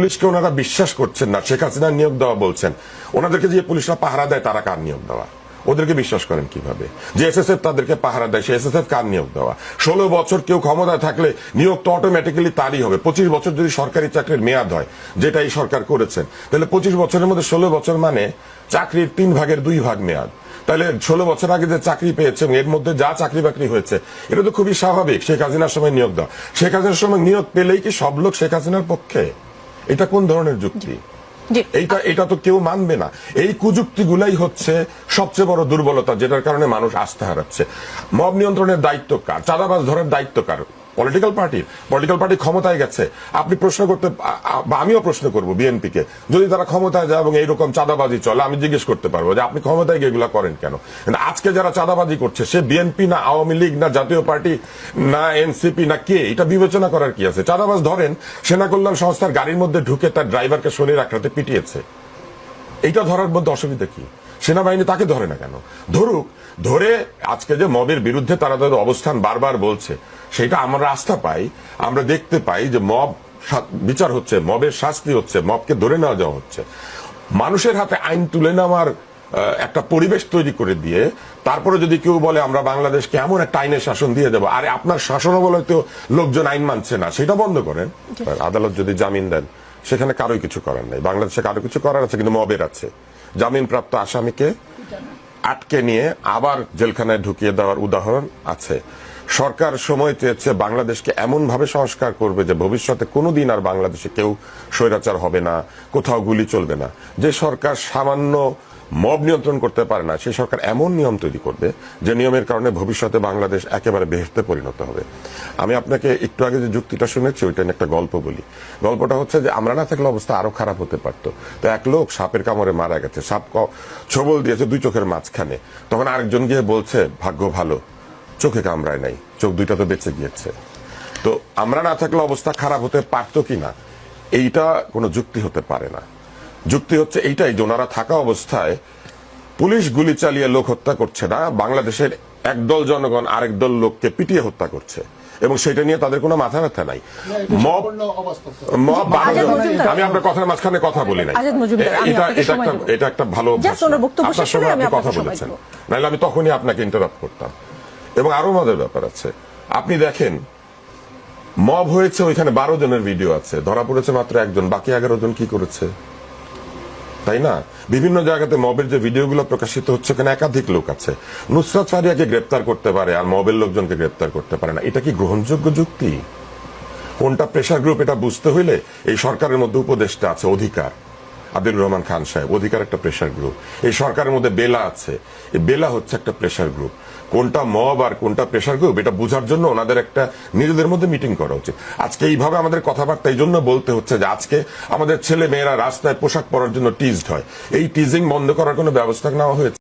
পুলিশকে ওনারা বিশ্বাস করছেন না। শেখ হাসিনার নিয়োগ দেওয়া বলছেন। ওনাদেরকে যে পুলিশরা পাহারা দেয়, তারা কার নিয়োগ দেওয়া? ওদেরকে বিশ্বাস করেন কীভাবে? যে এসএসএফ তাদেরকে পাহারা দেয়, সে এসএসএফ কার নিয়োগ দেওয়া? ষোলো বছর কেউ ক্ষমতায় থাকলে নিয়োগ তো অটোমেটিক্যালি তারই হবে। পঁচিশ বছর যদি সরকারি চাকরির মেয়াদ হয়, যেটা এই সরকার করেছেন তাহলে পঁচিশ বছরের মধ্যে ষোলো বছর মানে চাকরির তিন ভাগের দুই ভাগ মেয়াদ। তাহলে ষোলো বছর আগে যে চাকরি পেয়েছেন এর মধ্যে যা চাকরি বাকরি হয়েছে, এটা তো খুবই স্বাভাবিক। শেখ হাসিনার সময় নিয়োগ দেওয়া। শেখ হাসিনার সময় নিয়োগ পেলেই কি সব লোক শেখ হাসিনার পক্ষে? এটা কোন ধরনের যুক্তি? এইটা এটা তো কেউ মানবে না। এই কুযুক্তিগুলাই হচ্ছে সবচেয়ে বড় দুর্বলতা যেটার কারণে মানুষ আস্থা হারাচ্ছে। মব নিয়ন্ত্রণের দায়িত্ব কার? চাঁদাবাজ ধরার দায়িত্ব কার? পলিটিক্যাল পার্টির পলিটিক্যাল পার্টি ক্ষমতায় গেছে। আপনি প্রশ্ন করতে বা আমিও প্রশ্ন করব বিএনপি কে যদি তারা ক্ষমতায় যায় এবং এইরকম চাঁদাবাজি চলে, আমি জিজ্ঞেস করতে পারব যে আপনি ক্ষমতায় গিয়ে এগুলো করেন কেন? আজকে যারা চাঁদাবাজি করছে, সে বিএনপি না আওয়ামী লীগ না জাতীয় পার্টি না এনসিপি না কে? এটা বিবেচনা করার কি আছে? চাঁদাবাজ ধরেন সেনা কল্যাণ সংস্থার গাড়ির মধ্যে ঢুকে তার ড্রাইভারকে শরীর আক্রাতে পিটিয়েছে। এইটা ধরার মধ্যে অসুবিধা কি? সেনাবাহিনী তাকে ধরে না কেন? ধরুক ধরে আজকে যে মবের বিরুদ্ধে তারা তাদের অবস্থান বারবার বলছে সেটা আমরা আস্থা পাই আমরা দেখতে পাই যে মব বিচার হচ্ছে মবের শাস্তি হচ্ছে মবকে ধরে নেওয়া যাওয়া হচ্ছে। মানুষের হাতে আইন তুলে নেওয়ার একটা পরিবেশ তৈরি করে দিয়ে তারপরে যদি কেউ বলে আমরা বাংলাদেশকে এমন একটা আইনের শাসন দিয়ে দেবো আরে আপনার শাসনও বলে তো লোকজন আইন মানছে না সেটা বন্ধ করেন। আদালত যদি জামিন দেন। সেখানে কারোই কিছু করার নাই। বাংলাদেশে কারও কিছু করার আছে কিন্তু মবের আছে। জামিনপ্রাপ্ত আসামিকে আটকে নিয়ে আবার জেলখানায় ঢুকিয়ে দেওয়ার উদাহরণ আছে। সরকার সময় চেয়েছে বাংলাদেশকে এমন ভাবে সংস্কার করবে যে ভবিষ্যতে কোনোদিন আর বাংলাদেশে কেউ স্বৈরাচার হবে না, কোথাও গুলি চলবে না। যে সরকার সামান্য মব নিয়ন্ত্রণ করতে পারে না সেই সরকার এমন নিয়ম তৈরি করবে যে নিয়মের কারণে ভবিষ্যতে বাংলাদেশ একেবারে বেহেস্তে পরিণত হবে। আমি আপনাকে একটু আগে যে যুক্তিটা শুনেছি, ওইটা নিয়ে একটা গল্প বলি। গল্পটা হচ্ছে যে আমরা না থাকলে অবস্থা আরও খারাপ হতে পারতো। তো এক লোক সাপের কামড়ে মারা গেছে, সাপ ছবল দিয়েছে দুই চোখের মাঝখানে। তখন আরেকজন গিয়ে বলছে, ভাগ্য ভালো। চোখে কামড়ায় নাই। চোখ দুইটা তো বেঁচে গিয়েছে। তো আমরা না থাকলে অবস্থা খারাপ হতে পারতো কিনা এইটা কোনো যুক্তি হতে পারে না। যুক্তি হচ্ছে এইটাই যে ওনারা থাকা অবস্থায় পুলিশ গুলি চালিয়ে লোক হত্যা করছে না বাংলাদেশের একদল জনগণ আরেক দল লোককে পিটিয়ে হত্যা করছে। এবং সেটা নিয়ে তাদের কোনো মাথা ব্যথা নাই। Mob mob Majumdar. আমি আপনার কথার মাঝখানে কথা বলি নাই। এটা এটা একটা এটা একটা ভালো না। আপনার করে আপনি কথা বলেছেন। নাহলে আমি তখনই আপনাকে ইন্টারাপ্ট করতাম। এবং আরও মজার ব্যাপার আছে। আপনি দেখেন, মব হয়েছে ওইখানে বারো জনের ভিডিও আছে। ধরা পড়েছে মাত্র একজন, বাকি এগারো জন কি করেছে? তাই না? বিভিন্ন জায়গাতে মবের যে ভিডিওগুলো প্রকাশিত হচ্ছে, ওখানে একাধিক লোক আছে। নুসরাত ফারিয়াকে গ্রেপ্তার করতে পারে, আর মবের লোকজনকে গ্রেপ্তার করতে পারে না। এটা কি গ্রহণযোগ্য যুক্তি? কোনটা প্রেশার গ্রুপ এটা বুঝতে হইলে এই সরকারের মধ্যে উপদেষ্টা আছে, অধিকার। আদিল রহমান খান সাহেব, অধিকার একটা প্রেশার গ্রুপ এই সরকারের মধ্যে বেলা আছে। এই বেলা হচ্ছে একটা প্রেশার গ্রুপ কোনটা মব আর কোনটা প্রেশার গ্রুপ এটা বোঝার জন্য ওনাদের একটা নিজেদের মধ্যে মিটিং করা উচিত। আজকে এইভাবে আমাদের কথাবার্তা, এই জন্য বলতে হচ্ছে যে আজকে আমাদের ছেলে মেয়েরা রাস্তায় পোশাক পরার জন্য টিজড হয়। এই টিজিং বন্ধ করার কোনো ব্যবস্থা নেওয়া হয়েছে?